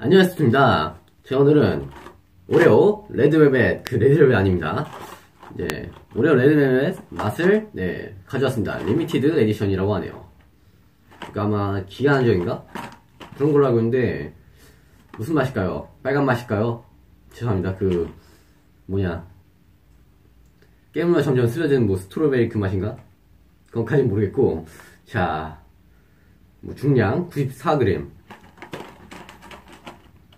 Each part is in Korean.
안녕하십니까. 제가 오늘은 오레오 레드벨벳, 그 레드벨벳 아닙니다. 이제 오레오 레드벨벳 맛을 네, 가져왔습니다. 리미티드 에디션이라고 하네요. 그러니까 아마 기간 한정인가? 그런 걸로 알고 있는데 무슨 맛일까요? 빨간 맛일까요? 죄송합니다. 그 뭐냐 깨물면 점점 쓰러지는 뭐 스트로베리 그 맛인가? 그건까진 모르겠고 자, 뭐 중량 94g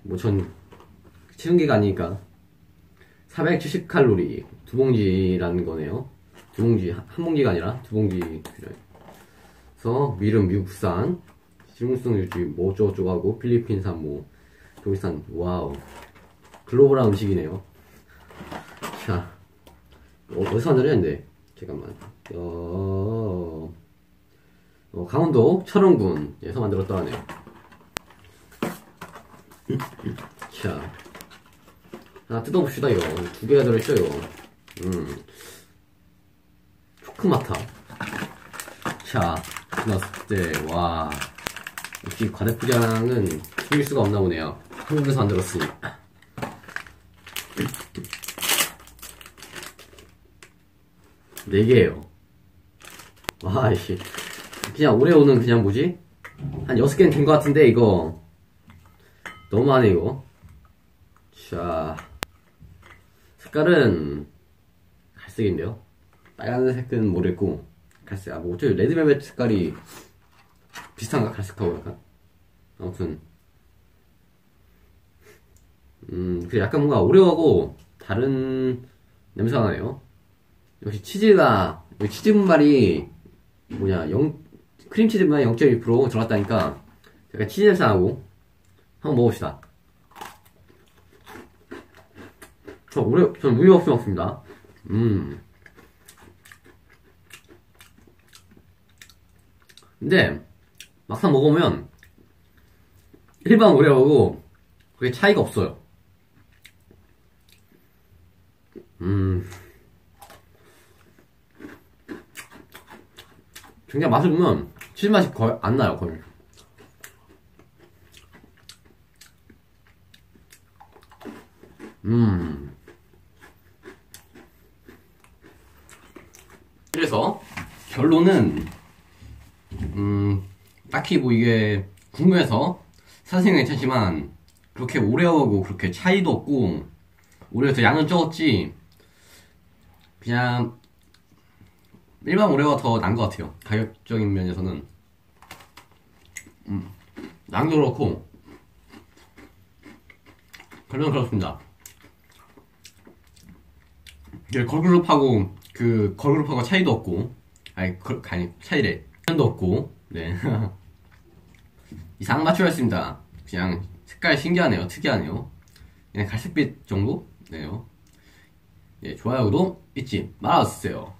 뭐전 체중계가 아니니까 470칼로리 두 봉지라는 거네요. 두 봉지 한 봉지가 아니라 두 봉지 그래서 미름 미국산 실용성 유지 뭐 어쩌고저쩌고 하고 필리핀산 뭐 독일산 와우 글로벌한 음식이네요. 자 어, 어디서 만들었는데 잠깐만 어, 어, 강원도 철원군에서 만들었다네요. 자, 하나 뜯어봅시다, 이거. 두 개가 들어있어요. 음. 초크마타. 자, 넣었을 때, 와. 역시 과대포장은 숨길 수가 없나 보네요. 한국에서 만들었으니. 네 개예요. 와, 이씨. 그냥 오레오는 그냥 뭐지? 한 여섯 개는 된 것 같은데, 이거. 너무하네 이거. 자 색깔은 갈색인데요. 빨간색은 모르겠고 갈색. 아뭐 어차피 레드벨벳 색깔이 비슷한가 갈색하고 약간. 아무튼. 음 그래 약간 뭔가 오레오하고 다른 냄새가 나네요. 역시 치즈가 치즈 분말이 뭐냐 0 크림치즈 분말이 0.2% 들어갔다니까 약간 치즈 냄새 나고 한번 먹읍시다. 저 우유, 전 우유 없이 먹습니다. 음. 근데, 막상 먹으면, 일반 오레오하고, 그게 차이가 없어요. 음. 굉장히 맛을 보면, 치즈 맛이 거의 안 나요, 거의. 음. 그래서 결론은 음 딱히 뭐 이게 궁금해서 사생은 괜찮지만 그렇게 오래 하고 그렇게 차이도 없고 더 양은 적었지 그냥 일반 오레오가 더난것 같아요. 가격적인 면에서는. 음, 양도 그렇고. 결론은 그렇습니다. 그 걸그룹하고 그 걸그룹하고 차이도 없고 아니 그, 아니 차이래. 편도 없고 네. 이상 맞추였습니다. 그냥 색깔 신기하네요. 특이하네요. 그냥 갈색빛 정도? 네요. 네 좋아요 구독 잊지 말아주세요